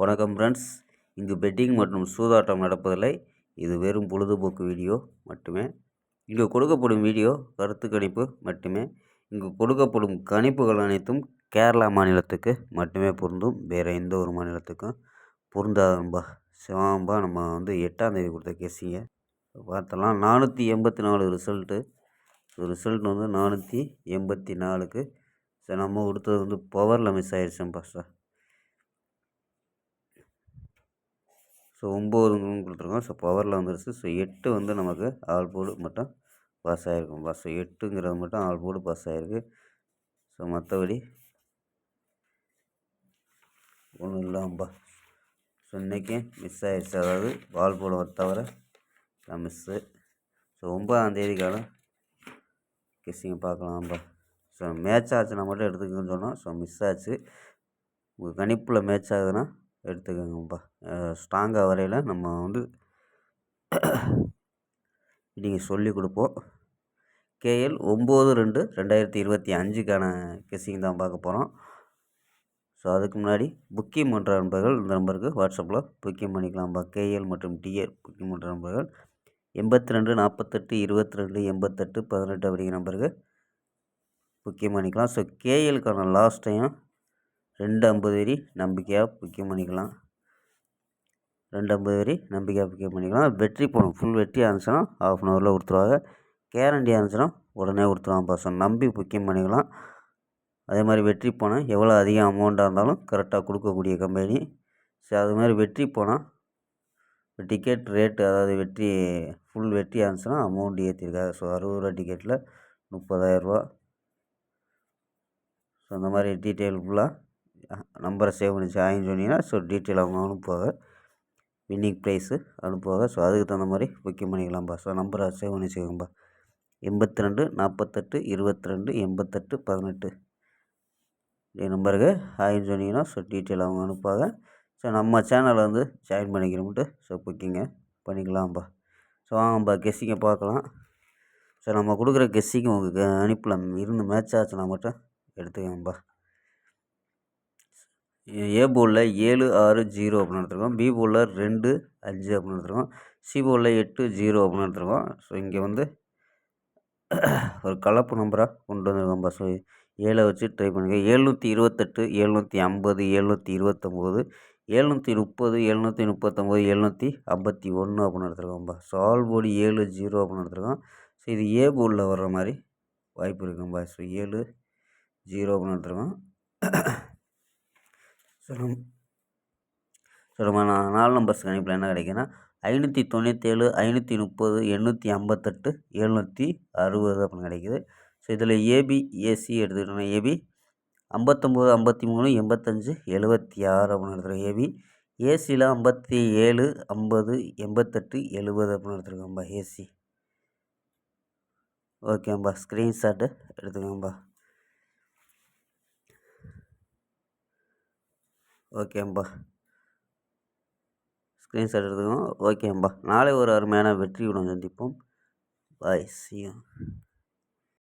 வணக்கம் ஃப்ரெண்ட்ஸ் இங்கு பெட்டிங் மற்றும் சூதாட்டம் நடப்பதில்லை. இது வெறும் பொழுதுபோக்கு வீடியோ மட்டுமே. இங்கு கொடுக்கப்படும் வீடியோ கருத்து கணிப்பு மட்டுமே. இங்கு கொடுக்கப்படும் கணிப்புகள் அனைத்தும் கேரளா மாநிலத்துக்கு மட்டுமே பொருந்தும். வேறு எந்த ஒரு மாநிலத்துக்கும் பொருந்தாதான்பா சிவாம்பா நம்ம வந்து எட்டாம் தேதி கொடுத்த கேசிங்க பார்த்தலாம் நானூற்றி எண்பத்தி நாலு ரிசல்ட்டு ரிசல்ட் வந்து நானூற்றி எண்பத்தி நாலுக்கு. சரி நம்ம கொடுத்தது வந்து பவரில் மிஸ் ஆயிடுச்சுப்பா சார் ஸோ ஒம்போதுன்னு கொடுத்துருக்கோம் ஸோ பவரில் வந்துருச்சு. ஸோ எட்டு வந்து நமக்கு ஆல் போர்டு மட்டும் பாஸ் ஆகிருக்கும் ஸோ எட்டுங்கிறது மட்டும் ஆல் போர்டு பாஸ் ஆகிருக்கு ஸோ மற்றபடி ஒன்றும் இல்லாமப்பா ஸோ இன்றைக்கி மிஸ் ஆகிடுச்சு அதாவது வால் போர்டு தவிர மிஸ்ஸு ஸோ ஒன்பதாம் காலம் கிஸ்ஸிங்க பார்க்கலாம்ப்பா. ஸோ மேட்ச் ஆச்சுன்னா மட்டும் எடுத்துக்கன்னு சொன்னோம். ஸோ மிஸ் ஆச்சு. உங்கள் கணிப்பில் மேட்ச் ஆகுதுன்னா எடுத்துக்கோங்கப்பா. ஸ்ட்ராங்காக வரையில் நம்ம வந்து நீங்கள் சொல்லிக் கொடுப்போம். கேஎல் ஒம்பது ரெண்டு ரெண்டாயிரத்தி இருபத்தி அஞ்சுக்கான கெஸ்ஸிங் தான் பார்க்க போகிறோம் ஸோ அதுக்கு முன்னாடி புக்கிங் பண்ணுற நண்பர்கள் இந்த நம்பருக்கு வாட்ஸ்அப்பில் புக்கிங் பண்ணிக்கலாம்ப்பா. கேஎல் மற்றும் டிஎல் புக்கிங் பண்ணுற நண்பர்கள். எண்பத்தி ரெண்டு நாற்பத்தெட்டு இருபத்தி ரெண்டு எண்பத்தெட்டு பதினெட்டு அப்படிங்கிற நம்பருக்கு புக்கிங் பண்ணிக்கலாம். ஸோ கேஎலுக்கான லாஸ்ட் டைம் ரெண்டு ஐம்பது வரி நம்பிக்கையாக புக்கிங் பண்ணிக்கலாம். ரெண்டு ஐம்பது வரி நம்பிக்கையாக புக்கிங் பண்ணிக்கலாம். வெற்றி போகணும் ஃபுல் வெற்றி இருந்துச்சுன்னா ஆஃப் அன் ஹவரில் கொடுத்துருவாங்க. கேரண்டி இருந்துச்சுன்னா உடனே கொடுத்துருவாங்க பர்சன் நம்பி புக்கிங் பண்ணிக்கலாம். அதே மாதிரி வெற்றி போனால் எவ்வளோ அதிகம் அமௌண்ட்டாக இருந்தாலும் கரெக்டாக கொடுக்கக்கூடிய கம்பெனி ஸோ அது மாதிரி வெற்றி போனால் டிக்கெட் ரேட்டு அதாவது வெற்றி ஃபுல் வெற்றி இருந்துச்சுன்னா அமௌண்ட் ஏற்றிருக்காங்க ஸோ அறுபது ரூபா டிக்கெட்டில் முப்பதாயிரரூபா ஸோ அந்த மாதிரி டீட்டெயில் ஃபுல்லாக நம்பரை சேவ் பண்ணி ஜாயின் சொன்னீங்கன்னா ஸோ டீட்டெயில் அவங்க அனுப்புவாங்க. வின்னிங் ப்ரைஸு அனுப்புவாங்க. ஸோ அதுக்கு தகுந்த மாதிரி புக்கிங் பண்ணிக்கலாம்ப்பா ஸோ நம்பரை சேவ் பண்ணி வச்சுக்கோங்கப்பா. எண்பத்தி ரெண்டு நாற்பத்தெட்டு இருபத்தி ரெண்டு எண்பத்தெட்டு பதினெட்டு. இதே நம்பருக்கு ஹாயின் சொன்னீங்கன்னா ஸோ டீட்டெயில் அவங்க அனுப்புவாங்க. ஸோ நம்ம சேனலை வந்து ஜாயின் பண்ணிக்கிறோம்ட்டு ஸோ புக்கிங்க பண்ணிக்கலாம்ப்பா ஸோ வாங்கப்பா கெஸ்ஸிங்கை பார்க்கலாம். ஸோ நம்ம கொடுக்குற கெஸ்ஸிங்க உங்களுக்கு அனுப்பலாம். இருந்து மேட்ச் ஆச்சுன்னா மட்டும் எடுத்துக்கோங்கப்பா. ஏ போலில் ஏழு ஆறு ஜீரோ அப்படின்னு எடுத்துருக்கோம். பி போலில் ரெண்டு அஞ்சு அப்படின்னு எடுத்துருக்கோம். சி போலில் எட்டு ஜீரோ அப்படின்னு எடுத்துருக்கோம். ஸோ இங்கே வந்து ஒரு கலப்பு நம்பராக கொண்டு வந்துருக்கோம்ப்பா ஸோ ஏழை வச்சு ட்ரை பண்ணுங்க ஏழ்நூற்றி இருபத்தெட்டு ஏழ்நூற்றி ஐம்பது ஏழ்நூற்றி இருபத்தொம்போது ஏழ்நூற்றி முப்பது எழுநூற்றி முப்பத்தொம்போது எழுநூற்றி ஐம்பத்தி ஒன்று அப்படின்னு எடுத்துருக்கோம்ப்பா ஆல் போடி ஏழு ஜீரோ அப்படின்னு எடுத்துருக்கோம். ஸோ இது ஏ போர்டில் வர்ற மாதிரி வாய்ப்பு இருக்கும்பா ஸோ ஏழு ஜீரோ அப்படின்னு எடுத்துருக்கோம். சொல்லுங்க. நம் ஸோ நம்ம நாலு நம்பர்ஸ் கணிப்பில் என்ன கிடைக்குன்னா ஐநூற்றி தொண்ணூற்றேழு ஐநூற்றி முப்பது எண்ணூற்றி ஐம்பத்தெட்டு எழுநூற்றி அறுபது அப்படின்னு கிடைக்குது. ஸோ இதில் ஏபி ஏசி எடுத்துக்கிட்டோம்னா ஏபி ஐம்பத்தொம்போது ஐம்பத்தி மூணு எண்பத்தஞ்சு எழுபத்தி ஆறு அப்படின்னு எடுத்துருக்கோம். ஏபி ஏசியில் ஐம்பத்தி ஏழு ஐம்பது எண்பத்தெட்டு எழுபது அப்படின்னு எடுத்துருக்கோம்பா ஏசி ஓகேம்பா ஸ்க்ரீன்ஷாட்டு எடுத்துக்கோங்கப்பா. ஓகேம்பா. ஸ்க்ரீன்ஷாட் எடுத்துக்கோங்க ஓகேம்பா. நாளை ஒரு அருமையான வெற்றியுடன் சந்திப்போம். பாய் சியம்